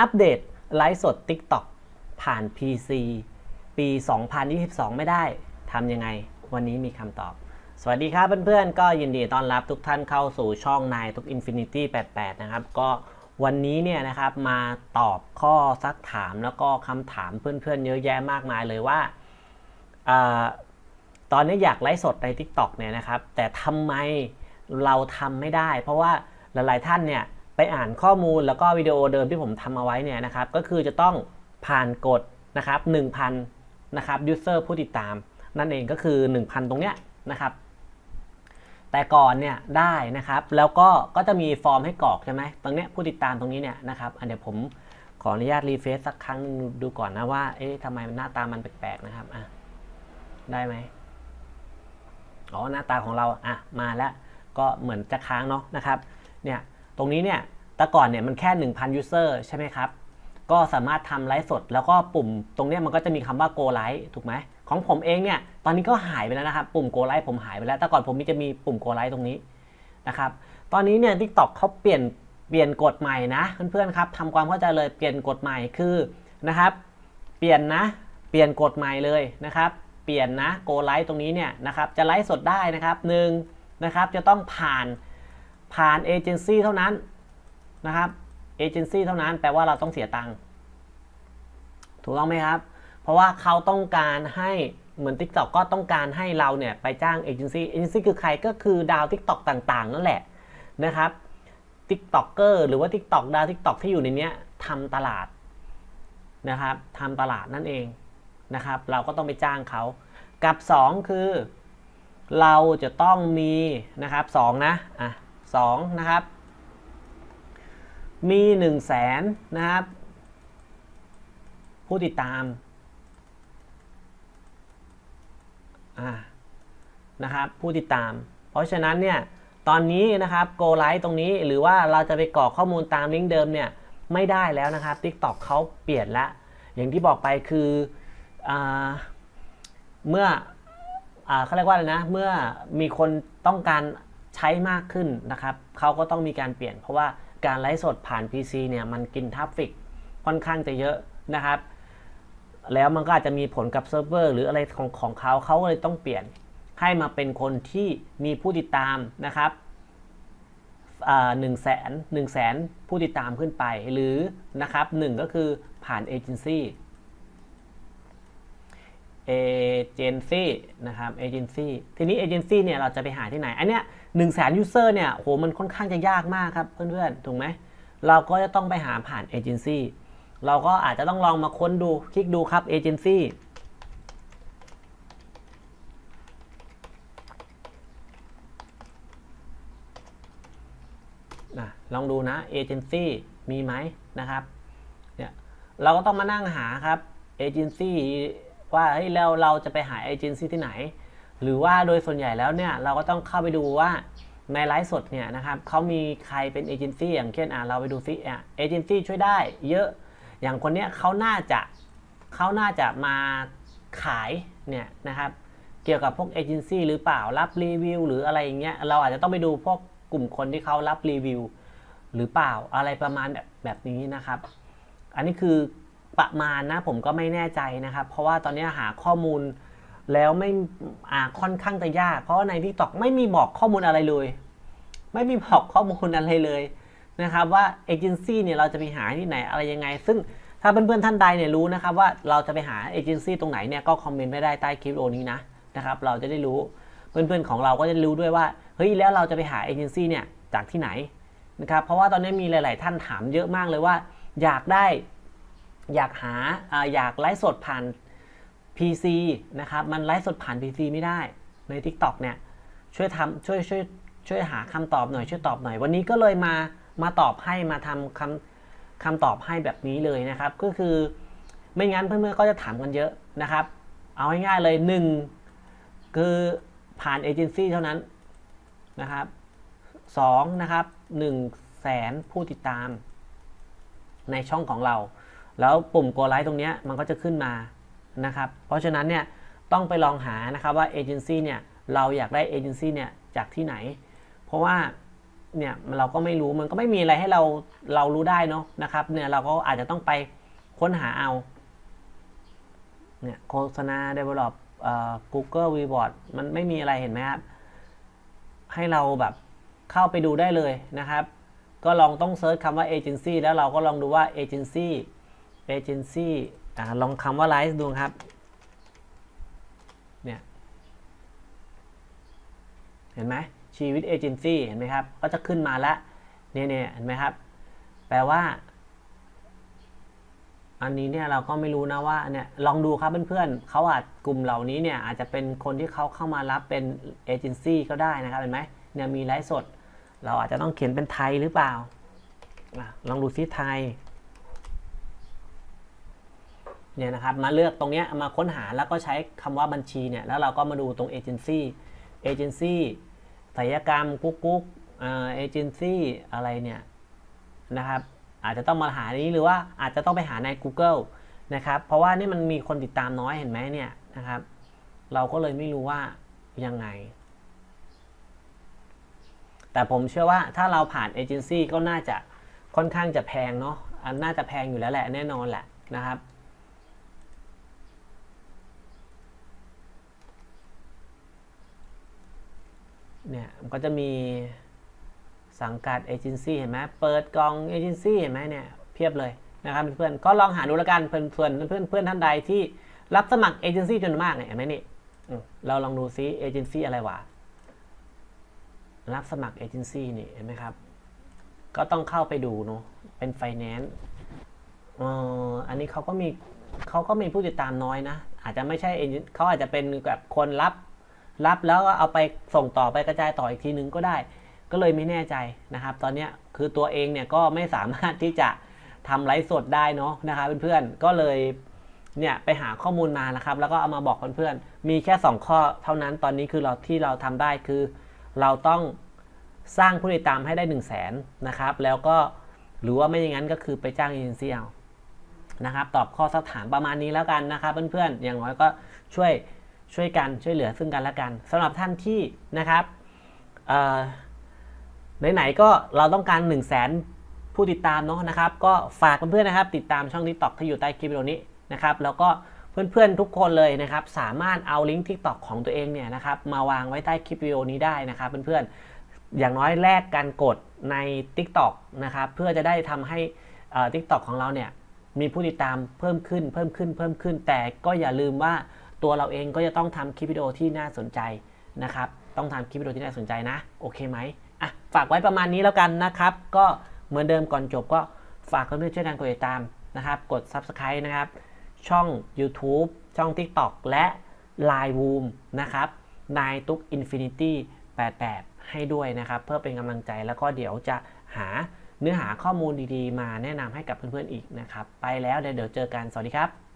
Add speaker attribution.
Speaker 1: อัปเดตไลฟ์สด TikTok ผ่าน PC ปี 2022 ไม่ได้ทำยังไง วันนี้มีคำตอบ สวัสดีครับเพื่อนๆ ก็ยินดีต้อนรับทุกท่านเข้าสู่ช่องนายทุก Infinity 88 นะครับ ก็วันนี้เนี่ยนะครับมาตอบข้อซักถามแล้วก็คำถามเพื่อนๆ เยอะแยะมากมายเลยว่าอตอนนี้อยากไลฟ์สดใน TikTok เนี่ยนะครับ แต่ทำไมเราทำไม่ได้ เพราะว่าหลายๆท่านเนี่ย ไปอ่านข้อมูลแล้วก็วิดีโอเดิมที่ผมทำเอาไว้เนี่ยนะครับ ก็คือจะต้องผ่านกฎนะครับ1,000นะครับยูเซอร์ผู้ติดตาม นั่นเองก็คือ 1,000 ตรงเนี้ยนะครับ แต่ก่อนเนี่ยได้นะครับ แล้วก็ก็จะมีฟอร์มให้กรอกใช่ไหมตรงเนี้ยผู้ติดตามตรงนี้เนี่ยนะครับอันเดี๋ยวผมขออนุญาตรีเฟซสักครั้งนึงดูก่อนนะว่า เอ๊ะทำไมหน้าตามันแปลกๆนะครับอะได้ไหมอ๋อหน้าตาของเราอะมาแล้วก็เหมือนจะค้างเนาะนะครับ เนี่ย ตรงนี้เนี่ยแต่ก่อนเนี่ยมันแค่ 1,000 user ใช่ไหมครับ ก็สามารถทำไลฟ์สด แล้วก็ปุ่มตรงนี้มันก็จะมีคำว่า go live ถูกไหม ของผมเองเนี่ย ตอนนี้ก็หายไปแล้วนะครับ ปุ่ม go live ผมหายไปแล้ว แต่ก่อนผมมีจะมีปุ่ม go live ตรงนี้นะครับ ตอนนี้เนี่ย TikTok เขาเปลี่ยนเปลี่ยนกฎใหม่นะเพื่อนๆครับทำความเข้าใจเลยเปลี่ยนกฎใหม่คือนะครับ เปลี่ยนนะ เปลี่ยนกฎใหม่เลยนะครับ เปลี่ยนนะ go live ตรงนี้เนี่ยนะครับ จะไลฟ์สดได้นะครับหนึ่งนะครับ จะต้องผ่าน ผ่านเอเจนซี่เท่านั้นนะครับเอเจนซี่เท่านั้นแปลว่าเราต้องเสียตังค์ถูกต้องไหมครับ เพราะว่าเขาต้องการให้เหมือน TikTok ก็ต้องการให้เราเนี่ยไปจ้างเอเจนซี่เอเจนซี่คือใครก็คือดาว TikTok ต่างๆ นั่นแหละนะครับ TikToker หรือว่า TikTok ดาว TikTok ที่อยู่ในนี้ทำตลาดนะครับทำตลาดนั่นเองนะครับ เราก็ต้องไปจ้างเขากับ 2 คือ เราจะต้องมีนะครับ2นะอะ 2 นะครับ มี 1 0 0 0 0แสนนะครับ ผู้ติดตามนะครับ ผู้ติดตาม เพราะฉะนั้นเนี่ยตอนนี้นะครับ go live ตรงนี้หรือว่าเราจะไปกรอกข้อมูลตามลิงก์เดิมเนี่ยไม่ได้แล้วนะครับ TikTok เขาเปลี่ยนละอย่างที่บอกไปคืออเมื่ออเขาเรียกว่าอะไรนะ เมื่อมีคนต้องการ ใช้มากขึ้นนะครับเขาก็ต้องมีการเปลี่ยน เพราะว่าการไลฟ์สดผ่าน PC เนี่ยมันกินทราฟฟิกค่อนข้างจะเยอะนะครับ แล้วมันก็อาจจะมีผลกับเซิร์ฟเวอร์หรืออะไรของของเขาเขาก็เลยต้องเปลี่ยนให้มาเป็นคนที่มีผู้ติดตามนะครับหนึ่งแสนหนึ่งแสนผู้ติดตามขึ้นไปหรือนะครับหนึ่งก็คือผ่านเอเจนซี่ เอเจนซี่นะครับเอเจนซี่ทีนี้เอเจนซี่เนี่ยเราจะไปหาที่ไหน อันเนี้ยหนึ่งแสนยูเซอร์เนี่ยโหมันค่อนข้างจะยากมากครับเพื่อนๆ ถูกไหม เราก็จะต้องไปหาผ่านเอเจนซี่เราก็อาจจะต้องลองมาค้นดู คลิกดูครับเอเจนซี่นะลองดูนะเอเจนซี่มีไหมนะครับเนี่ยเราก็ต้องมานั่งหาครับเอเจนซี่ ว่าเฮ้ยแล้วเราจะไปหาเอเจนซี่ที่ไหน หรือว่าโดยส่วนใหญ่แล้วเนี่ยเราก็ต้องเข้าไปดูว่าในไลฟ์สดเนี่ยนะครับเขามีใครเป็นเอเจนซี่อย่างเช่นอะเราไปดูซิอะเอเจนซี่ช่วยได้เยอะอย่างคนเนี้ยเขาน่าจะเขาน่าจะมาขายเนี่ยนะครับเกี่ยวกับพวกเอเจนซี่หรือเปล่ารับรีวิวหรืออะไรอย่างเงี้ยเราอาจจะต้องไปดูพวกกลุ่มคนที่เขารับรีวิวหรือเปล่าอะไรประมาณแบบแบบนี้นะครับ อันนี้คือ ประมาณนะผมก็ไม่แน่ใจนะครับ เพราะว่าตอนนี้หาข้อมูลแล้วไม่อ่าค่อนข้างจะยาก เพราะในทิกตอกไม่มีบอกข้อมูลอะไรเลย ไม่มีบอกข้อมูลอะไรเลยนะครับว่าเอเจนซี่เนี่ยเราจะไปหาที่ไหนอะไรยังไง ซึ่งถ้าเพื่อนๆท่านใดเนี่ยรู้นะครับว่าเราจะไปหาเอเจนซี่ตรงไหนเนี่ยก็คอมเมนต์ไม่ได้ใต้คลิปโอนี้นะนะครับเราจะได้รู้เพื่อนๆของเราก็จะรู้ด้วยว่าเฮ้ยแล้วเราจะไปหาเอเจนซี่เนี่ยจากที่ไหนนะครับเพราะว่าตอนนี้มีหลาย ๆ ท่านถามเยอะมากเลยว่า อยากได้ อยากหาอยากไลฟ์สดผ่าน PC นะครับ มันไลฟ์สดผ่าน PC ไม่ได้ใน TikTok เนี่ย ช่วยทำช่วยช่วยช่วยหาคำตอบหน่อยช่วยตอบหน่อย วันนี้ก็เลยมามาตอบให้มาทำคำคำตอบให้แบบนี้เลยนะครับ ก็คือไม่งั้นเพื่อนๆก็จะถามกันเยอะนะครับ เอาง่ายๆเลย 1 คือผ่านเอเจนซี่เท่านั้นนะครับ2นะครับ1แสนผู้ติดตามในช่องของเรา แล้วปุ่มโกไลท์ตรงนี้มันก็จะขึ้นมานะครับ เพราะฉะนั้นเนี่ยต้องไปลองหานะครับว่าเอเจนซี่เนี่ยเราอยากได้เอเจนซี่เนี่ยจากที่ไหน เพราะว่าเนี่ยเราก็ไม่รู้มันก็ไม่มีอะไรให้เราเรารู้ได้เนาะนะครับเนี่ยเราก็อาจจะต้องไปค้นหาเอาเนี่ยโฆษณา develop เอ่อ Google v b o a r d มันไม่มีอะไรเห็นไหมครับ ให้เราแบบเข้าไปดูได้เลยนะครับ ก็ลองต้องเซิร์ชคำว่า agency แล้วเราก็ลองดูว่า agency agency อ่าลองคำว่า live ดูครับ เนี่ย เห็นไหมชีวิตเอเจนซี่เห็นไหมครับ ก็จะขึ้นมาแล้วเนี่ยเนี่ยเห็นไหมครับ แปลว่า อันนี้เนี่ยเราก็ไม่รู้นะว่าเนี่ยลองดูครับเพื่อนๆเขาอาจกลุ่มเหล่านี้เนี่ยอาจจะเป็นคนที่เขาเข้ามารับเป็นเอเจนซี่ก็ได้นะครับเห็นไหมเนี่ยมีไลฟ์สด เราอาจจะต้องเขียนเป็นไทยหรือเปล่าลองดูซิไทย เนี่ยนะครับมาเลือกตรงนี้มาค้นหาแล้วก็ใช้คำว่าบัญชีเนี่ยแล้วเราก็มาดูตรงเอเจนซี่เอเจนซี่ศัลยกรรมกุ๊กกุ๊กเอเจนซี่อะไรเนี่ยนะครับอาจจะต้องมาหานี้หรือว่าอาจจะต้องไปหาใน Google นะครับเพราะว่านี่มันมีคนติดตามน้อยเห็นไหมเนี่ยนะครับเราก็เลยไม่รู้ว่ายังไง แต่ผมเชื่อว่าถ้าเราผ่านเอเจนซี่ก็น่าจะค่อนข้างจะแพงเนาะอันน่าจะแพงอยู่แล้วแหละแน่นอนแหละนะครับ เนี่ยมันก็จะมีสังกัดเอเจนซี่เห็นไหมเปิดกองเอเจนซี่เห็นไหมเนี่ยเพียบเลยนะครับเพื่อนๆก็ลองหาดูแล้วกันเพื่อนเพื่อนเพื่อนเพื่อนท่านใดที่รับสมัครเอเจนซี่จนมากเนี่ยเห็นไหมนี่เราลองดูซิเอเจนซี่อะไรวะรับสมัครเอเจนซี่นี่เห็นไหมครับ ก็ต้องเข้าไปดูเนาะเป็นไฟแนนซ์อ่ออันนี้เขาก็มีเขาก็มีผู้ติดตามน้อยนะ อาจจะไม่ใช่เอเจนเขาอาจจะเป็นแบบคนรับ รับแล้วก็เอาไปส่งต่อไปกระจายต่ออีกทีนึงก็ได้ ก็เลยไม่แน่ใจนะครับ ตอนนี้คือตัวเองเนี่ยก็ไม่สามารถที่จะทำไลฟ์สดได้เนาะนะครับเพื่อนๆก็เลยเนี่ยไปหาข้อมูลมานะครับ แล้วก็เอามาบอกเพื่อนๆมีแค่ 2 ข้อเท่านั้นตอนนี้คือเราที่เราทำได้คือ เราต้องสร้างผู้ติดตามให้ได้ 1 0 0 0 0แสนนะครับ แล้วก็หรือว่าไม่อย่างนั้นก็คือไปจ้างเอเจนซี่เอานะครับ ตอบข้อสักถามประมาณนี้แล้วกันนะครับ เพื่อนๆอย่างน้อยก็ช่วย ช่วยกันช่วยเหลือซึ่งกันและกันสำหรับท่านที่นะครับไหนๆก็เราต้องการ 1 0 0 0 0แสนผู้ติดตามเนาะนะครับ ก็ฝากเพื่อนๆนะครับ ติดตามช่อง TikTok ที่อยู่ใต้คลิปวิดีโอนี้นะครับ แล้วก็เพื่อนๆทุกคนเลยนะครับ สามารถเอาลิงก์ TikTok ของตัวเองเนี่ยนะครับ มาวางไว้ใต้คลิปวิดีโอนี้ได้นะครับเพื่อนๆอย่างน้อยแลกการกดใน TikTok นะครับ เพื่อจะได้ทำให้เอ่อ TikTok ของเราเนี่ยมีผู้ติดตามเพิ่มขึ้นเพิ่มขึ้นเพิ่มขึ้น แต่ก็อย่าลืมว่า ตัวเราเองก็จะต้องทำคลิปวิดีโอที่น่าสนใจนะครับ ต้องทำคลิปวิดีโอที่น่าสนใจนะ โอเคไหมอะฝากไว้ประมาณนี้แล้วกันนะครับ ก็เหมือนเดิมก่อนจบก็ฝากเพื่อนๆช่วยกันกดติดตามนะครับ กด Subscribe นะครับ ช่อง YouTube ช่อง TikTok และ Line Room นะครับนายตุ๊ก Infinity 88 ให้ด้วยนะครับ เพื่อเป็นกำลังใจแล้วก็เดี๋ยวจะหาเนื้อหาข้อมูลดีๆ มาแนะนำให้กับเพื่อนๆอีกนะครับ ไปแล้วเดี๋ยวเจอกัน สวัสดีครับ